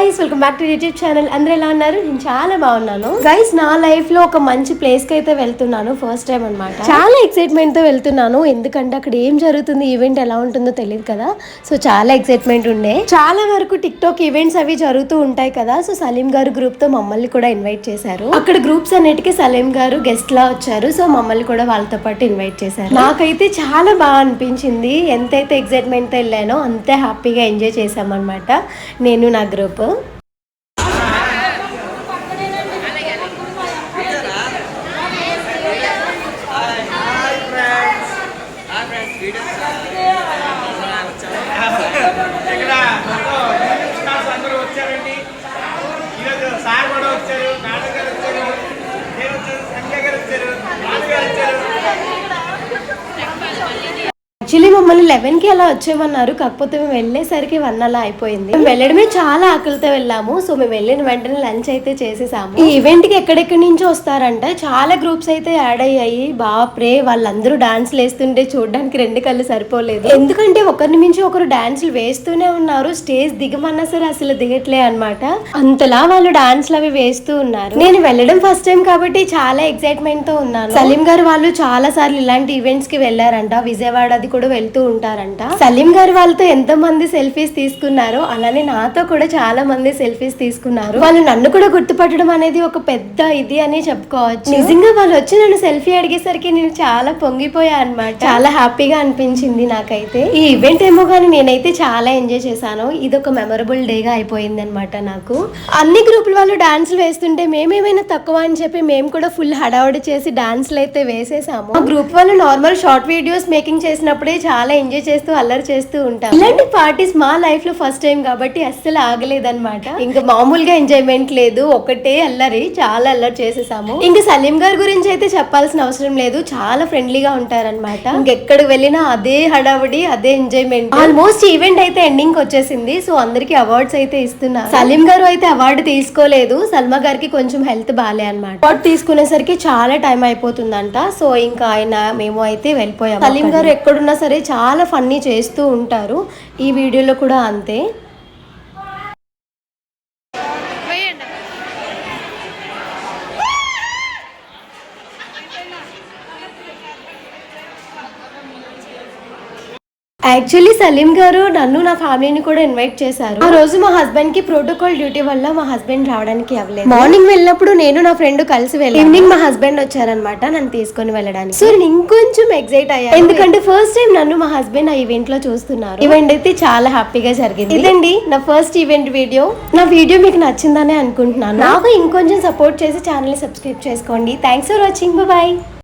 Guys welcome back to YouTube channel అందరూ ఎలా ఉన్నారు? నేను చాలా బాగున్నాను. గైస్ నా లైఫ్లో ఒక మంచి ప్లేస్కి అయితే వెళ్తున్నాను. ఫస్ట్ టైం అన్నమాట. చాలా ఎక్సైట్మెంట్తో వెళ్తున్నాను. ఎందుకంటే అక్కడ ఏం జరుగుతుంది ఈవెంట్ ఎలా ఉంటుందో తెలియదు కదా. సో చాలా ఎక్సైట్మెంట్ ఉండే. చాలా వరకు టిక్ టాక్ ఈవెంట్స్ అవి జరుగుతూ ఉంటాయి కదా. సో సలీం గారు గ్రూప్తో మమ్మల్ని కూడా ఇన్వైట్ చేశారు. అక్కడ గ్రూప్స్ అన్నిటికీ సలీం గారు గెస్ట్ లా వచ్చారు. సో మమ్మల్ని కూడా వాళ్ళతో పాటు ఇన్వైట్ చేశారు. నాకైతే చాలా బాగా అనిపించింది. ఎంతైతే ఎక్సైట్మెంట్తో వెళ్ళానో అంతే హ్యాపీగా ఎంజాయ్ చేశామన్నమాట. నేను నా గ్రూప్ freedom. మమ్మల్ని లెవెన్కి అలా వచ్చేవన్నారు కాకపోతే మేము వెళ్ళేసరికి వన్ అలా అయిపోయింది. మేము వెళ్ళడమే చాలా ఆకలితో వెళ్ళాము. సో మేము వెళ్ళిన వెంటనే లంచ్ అయితే చేసేసాము. ఈ ఈవెంట్కి ఎక్కడెక్కడి నుంచి వస్తారంట. చాలా గ్రూప్స్ అయితే యాడ్ అయ్యాయి. బాప్రే వాళ్ళందరూ డాన్స్లు వేస్తుంటే చూడడానికి రెండు కళ్ళు సరిపోలేదు. ఎందుకంటే ఒకరిని మించి ఒకరు డాన్సులు వేస్తూనే ఉన్నారు. స్టేజ్ దిగమన్నా సరే అసలు దిగట్లే అన్నమాట. అంతలా వాళ్ళు డాన్స్లు అవి వేస్తూ ఉన్నారు. నేను వెళ్ళడం ఫస్ట్ టైం కాబట్టి చాలా ఎక్సైట్మెంట్తో ఉన్నాను. సలీం గారు వాళ్ళు చాలా సార్లు ఇలాంటి ఈవెంట్స్కి వెళ్ళారంట. విజయవాడది కూడా వెళ్తూ ఉంటారంట. సలీం గారు వాళ్ళతో ఎంతో మంది సెల్ఫీస్ తీసుకున్నారో అలానే నాతో కూడా చాలా మంది సెల్ఫీస్ తీసుకున్నారు. వాళ్ళు నన్ను కూడా గుర్తుపట్టడం అనేది ఒక పెద్ద ఇది అని చెప్పుకోవచ్చు. నిజంగా వాళ్ళు వచ్చి నన్ను సెల్ఫీ అడిగేసరికి నేను చాలా పొంగిపోయా అన్నమాట. చాలా హ్యాపీగా అనిపించింది నాకైతే. ఈ ఈవెంట్ ఏమో కానీ నేనైతే చాలా ఎంజాయ్ చేశాను. ఇది ఒక మెమరబుల్ డేగా అయిపోయింది అనమాట నాకు. అన్ని గ్రూపుల వాళ్ళు డాన్సులు వేస్తుంటే మేమేమైనా తక్కువ అని చెప్పి మేము కూడా ఫుల్ హడావుడి చేసి డాన్సులు అయితే వేసేసాము. ఆ గ్రూప్ వాళ్ళు నార్మల్ షార్ట్ వీడియోస్ మేకింగ్ చేసినప్పుడే చాలా ఎంజాయ్ చేస్తూ అల్లరి చేస్తూ ఉంటాం ఇలాంటి పార్టీస్ మా లైఫ్లో ఫస్ట్ టైం కాబట్టి అస్సలు ఆగలేదన్నమాట. ఇంకా మామూలుగా ఎంజాయ్మెంట్ లేదు ఒకటే అల్లరి చాలా అల్లరి చేసేసాము. ఇంకా సలీం గారి గురించి అయితే చెప్పాల్సిన అవసరం లేదు చాలా ఫ్రెండ్లీగా ఉంటారన్నమాట. ఇంకెక్కడికి వెళ్ళినా అదే హడావుడి అదే ఎంజాయ్మెంట్ ఆల్మోస్ట్ ఈవెంట్ అయితే ఎండింగ్ వచ్చేసింది సో అందరికి అవార్డ్స్ అయితే ఇస్తున్నారు. సలీం గారు అయితే అవార్డు తీసుకోలేదు సల్మా గారికి కొంచెం హెల్త్ బాగాలే అనమాట అవార్డు తీసుకునేసరికి చాలా టైం అయిపోతుందంట సో ఇంకా ఆయన మేము అయితే వెళ్ళిపోయాము సలీం గారు ఎక్కడున్నా సరే చాలా ఫన్నీ చేస్తూ ఉంటారు. ఈ వీడియోలో కూడా అంతే. యాక్చువల్లీ సలీం గారు నన్ను నా ఫ్యామిలీని కూడా ఇన్వైట్ చేశారు. ఆ రోజు మా హస్బెండ్కి ప్రోటోకాల్ డ్యూటీ వల్ల మా హస్బెండ్ రావడానికి అవ్వలేదు. మార్నింగ్ వెళ్ళినప్పుడు నేను నా ఫ్రెండ్ కలిసి వెళ్ళి ఈవినింగ్ మా హస్బెండ్ వచ్చారనమాట నన్ను తీసుకొని వెళ్ళడానికి. సో నేను ఇంకొంచెం ఎక్సైట్ అయ్యాను. ఎందుకంటే ఫస్ట్ టైం నన్ను మా హస్బెండ్ ఆ ఈవెంట్లో చూస్తున్నారు. ఈవెంట్ అయితే చాలా హ్యాపీగా జరిగింది. ఇదండి నా ఫస్ట్ ఈవెంట్ వీడియో నా వీడియో మీకు నచ్చిందనే అనుకుంటున్నాను. నాకు ఇంకొంచెం సపోర్ట్ చేసి ఛానల్ సబ్స్క్రైబ్ చేసుకోండి. Thanks for watching bye